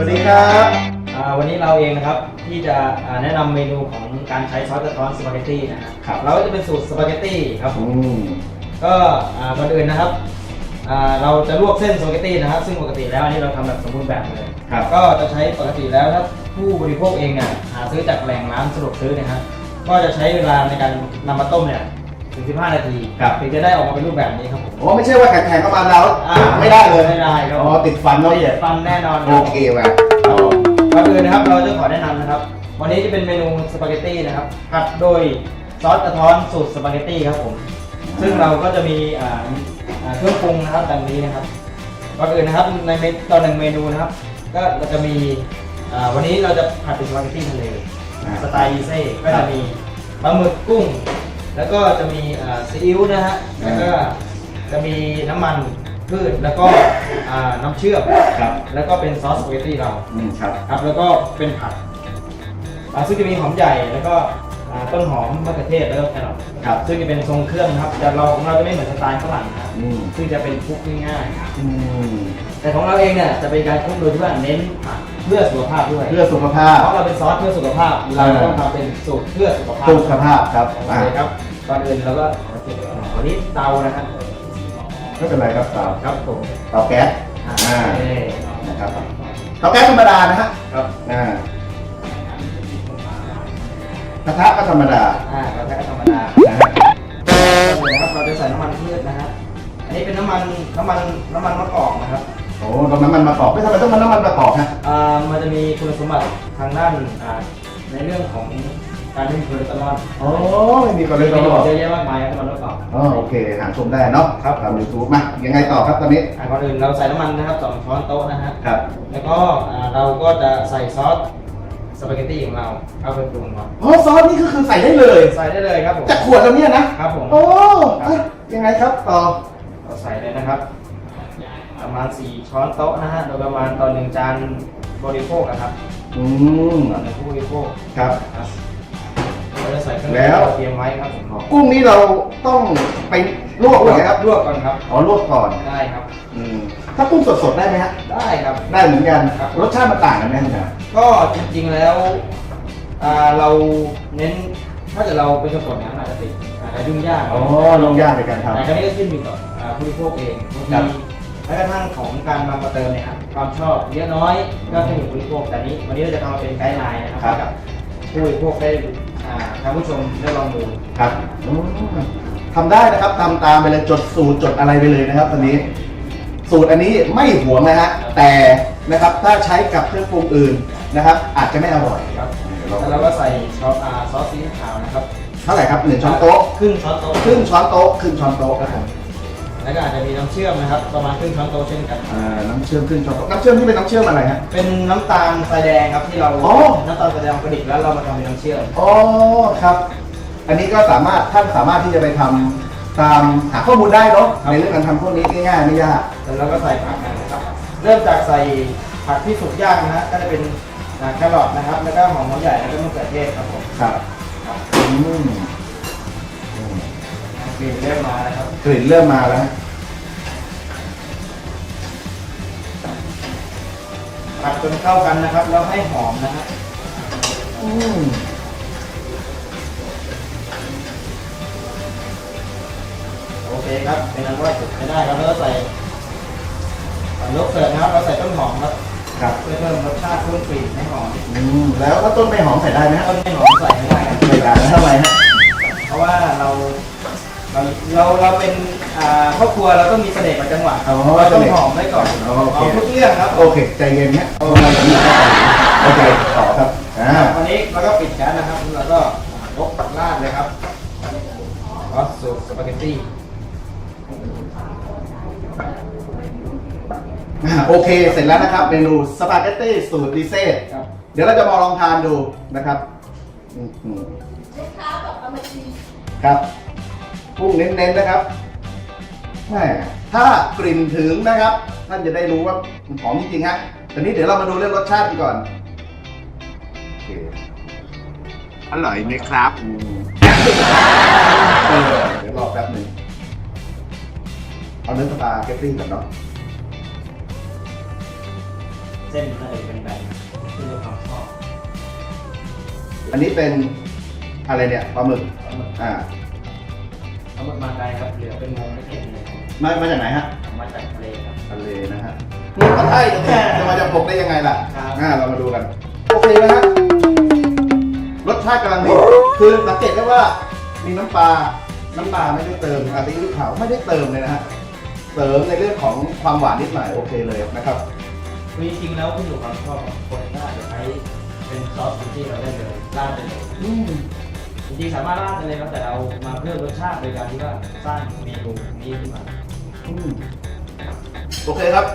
สวัสดีครับอ่าวันนี้เราเองนะครับที่จะอ่าแนะนำเมนูของการใช้ซอสกระท้อนสปาเกตตี้นะฮะครับ เราก็จะเป็นสูตรสปาเกตตี้ครับผม อืมก็อ่าก่อนอื่นนะครับอ่าเราจะลวกเส้นสปาเกตตี้นะครับ ซึ่งปกติแล้วอันนี้เราทำแบบสมบูรณ์แบบเลย ครับ ก็จะใช้ปกติแล้วถ้าผู้บริโภคเองเนี่ยหาซื้อจากแหล่งร้านสะดวกซื้อเนยฮะก็จะใช้เวลาในการนำมาต้มเนี่ย ถึง15 นาทีครับ ถึงจะได้ออกมาเป็นรูปแบบนี้ครับผมโอ้ไม่ใช่ว่าแข็งๆเข้ามาแล้วอ่าไม่ได้เลยไม่ได้ครับ อ๋อติดฟันเนาะละเอียดฟันแน่นอนคโอรับเคว่ะอ๋อก่อนอื่นนะครับเราจะขอแนะนำนะครับ วันนี้จะเป็นเมนูสปาเกตตี้นะครับผัดโดยซอสกระท้อนสูตรสปาเกตตี้ครับผม ซึ่งเราก็จะมีอ่าอ่าเครื่องปรุงนะครับดังนี้นะครับก่อนอื่นนะครับในเมนูต่อหนึ่งเมนูนะครับ ก็เราจะมีอ่าวันนี้เราจะผัดเป็นสปาเกตตี้ทะเลอ่าสไตล์อีเซ่ก็จะมีปลาหมึกกุ้ง แล้วก็จะมีอ่าซีอิ๊วนะฮะ แล้วก็จะมีน้ำมันพืช แล้วก็อ่าน้ำเชื่อม ครับแล้วก็เป็นซอสสปาเกตตี้เรา อืมครับ ครับ แล้วก็เป็นผักอ่าซึ่งจะมีหอมใหญ่ แล้วก็อ่าต้นหอมมะเขือเทศ แล้วก็แครอทครับ ซึ่งจะเป็นทรงเครื่องนะครับแต่เราของเราจะไม่เหมือนสไตล์ฝรั่งนะครับอืมซึ่งจะเป็นคลุกง่ายอืมๆแต่ของเราเองเนี่ยจะเป็นการคลุกโดยที่ว่าเน้นผัก เพื่อสุขภาพด้วย เพื่อสุขภาพ เพราะเราเป็นซอสเพื่อสุขภาพ เราต้องทำเป็นสูตรเพื่อสุขภาพสุขภาพครับโออ่าเคครับก่อนอื่นเราก็วันนี้เตานะครับไม่เป็นไรครับเตาครับผมเตาแก๊สอ่าอ่าโอเคนะครับเตาแก๊สธรรมดานะฮะครับอ่ากระทะก็ธรรมดาอ่าเราแค่ธรรมดานะฮะก่อนอื่นนะครับเราจะใส่น้ำมันพืชนะฮะอันนี้เป็นน้ำมันน้ำมันน้ำมันมะกอกนะครับ โอ้ตรงน้ำมันมะกอกไม่ทำไมต้องมันน้ำมันมะกอกฮะอ่ามันจะมีคุณสมบัติทางด้านอ่าในเรื่องของการไม่มีคอเลสเตอรอลโอ้ไม่มีคอเลมีสปเตอระโยรอชลน์เยอะแยะมากมายครับน้ำมันมะกอกอ๋อโอเค หาชมได้เนาะครับทำยูทูบมายังไงต่อครับตอนนี้อ่าก่อนอื่นเราใส่น้ำมันนะครับสองช้อนโต๊ะนะฮะ ครับ แล้วก็อ่าเราก็จะใส่ซอสสปาเกตตี้ของเราเอาไปปรุงก่อนอ๋อซอสนี่ก็คือใส่ได้เลยใส่ได้เลยครับผม จากขวดแล้วเนี่ยนะครับผม โอ้อะยังไงครับต่อ เราใส่เลยนะครับ ประมาณ 4 ช้อนโต๊ะนะฮะโดยประมาณต่อหนึ่งจานบริโภคนะครับอืมต่อหนึ่งผู้บริโภคครับ ครับเราจะใส่เครื่องแล้ว เตรียมไว้ครับผมกุ้งนี้เราต้องไปลวกก่อนไหมครับลวกก่อนครับ อ๋อลวกก่อนได้ครับ อืมถ้ากุ้งสดๆได้ไหมฮะได้ครับ ได้เหมือนกันครับ รสชาติมันต่างกันไหมครับก็จริงๆแล้วอ่าเราเน้นถ้าเกิดเราเป็นสดๆเนี่ยมันอาจจะติดอาจจะยุ่งยากอ๋อลงยากในการแต่ทำครั้นี้ก็ขึ้นอยู่กับอ่าผู้บริโภคเองบางครัที บแม้กระทั่งของการนำมาเติมเนี่ยครับความชอบเยอะน้อยก็ขึ้นอยู่กับผู้บริโภคแต่นี้ วันนี้เราจะทำมาเป็นไกด์ไลน์นะครับให้กับผู้บริโภคได้อ่าท่านผู้ชมได้ลองดูครับอืมทำได้นะครับทำตามไปเลยจดสูตรจดอะไรไปเลยนะครับตอนนี้ สูตรอันนี้ไม่หวงนะฮะแต่นะครับถ้าใช้กับเครื่องปรุงอื่นนะครับ อาจจะไม่อร่อยครับลองแล้วเราก็ใส่ซอสอ่าซอสซีอิ๊วขาวนะครับเท่าไหร่ครับหนึ่งช้อนโต๊ะครึ่งช้อนโต๊ะครึ่งช้อนโต๊ะครึ่งช้อนโต๊ะครับผม แล้วก็อาจจะมีน้ำเชื่อมนะครับประมาณครึ่งช้อนโต๊ะเช่นกัน อ่าน้ำเชื่อมครึ่งช้อนโต๊ะน้ำเชื่อมที่เป็นน้ำเชื่อมอะไรฮะ เป็นน้ำตาลทรายแดงครับที่เราอ๋อ น้ำตาลทรายแดงประดิษฐ์แล้วเรามาทำเป็นน้ำเชื่อมอ๋อครับ อันนี้ก็สามารถท่านสามารถที่จะไปทำตามหาข้อมูลได้เนาะในเรื่องการทำพวกนี้ง่ายๆไม่ยากแล้วเราก็ใส่ผักกันนะครับ เริ่มจากใส่ผักที่สุกย่างนะฮะก็จะเป็นอ่าแครอทนะครับแล้วก็หอมหัวใหญ่แล้วก็มะเขือเทศครับผมครับครับอืมอืม กลิ่นเริ่มมาแล้วครับกลิ่นเริ่มมาแล้วฮะผัดจนเข้ากันนะครับ แล้วให้หอมนะฮะอืมโอเคครับเป็นอันว่าสุกไม่ได้ครับแล้วก็ใส่อ่ายกเสิร์ฟนะครับเราใส่ต้นหอมครับครับเพื่อเพิ่มรสชาติเพิ่มกลิ่นให้หอมอืมแล้วถ้าต้นไม่หอมใส่ได้ไหมฮะต้นไม่หอมใส่ไม่ได้ครับไม่ได้แล้วทำไมฮะเพราะว่าเรา เราเราเราเป็นอ่าครอบครัวเราต้องมีเสน่ห์ประจังหวะอ๋อเราต้องหอมไว้ก่อนโอเคหอมทุกเรื่องครับโอเค ใจเย็นฮะโอเคต่อครับอ่าวันนี้เราก็ปิดแก๊สนะครับแล้วก็ยกราดเลยครับซอสสูตรสปาเกตตี้อ่าโอเค เสร็จแล้วนะครับ เมนูสปาเกตตี้สูตรดิเซ่ครับเดี๋ยวเราจะมาลองทานดูนะครับอื้อหือลูกค้าบอกเอามาชิมครับ กุ้งเน้นๆนะครับแหมถ้ากลิ่นถึงนะครับ ท่านจะได้รู้ว่ามันหอมจริงๆฮะตอนนี้เดี๋ยวเรามาดูเรื่องรสชาติกันก่อนโอเคอร่อยไหมครับอืมเออเดี๋ยวรอแป๊บหนึ่งเอาเนื้อสปาเกตตี้ก่อนเนาะเส้นน่าจะเป็นแบนๆขึ้นกับความชอบอันนี้เป็นอะไรเนี่ยปลาหมึกปลาหมึกอ่า ปลาหมึกมาไกลครับเหลือเป็นงงไม่เก็บเลยครับมามาจากไหนฮะมาจากทะเลครับ ทะเลนะฮะนี่ก็ใช่จะจะมาจากบกได้ยังไงล่ะครับ อ่าเรามาดูกัน โอเคไหมฮะรสชาติกำลังดีคือสังเกตได้ว่ามีน้ำปลา น้ำปลาไม่ได้เติมอาซีอิ๊วขาวไม่ได้เติมเลยนะฮะ เสริมในเรื่องของความหวานนิดหน่อยโอเคเลยนะครับคือจริงๆแล้วขึ้นอยู่กับความชอบของคนก็อาจจะใช้เป็นซอสที่เราได้เลยราดได้เลยอืม จริงๆสามารถราดได้เลยครับแต่เรามาเพิ่มรสชาติโดยการที่ว่าสร้างเมนูนี้ขึ้นมา โอเคครับ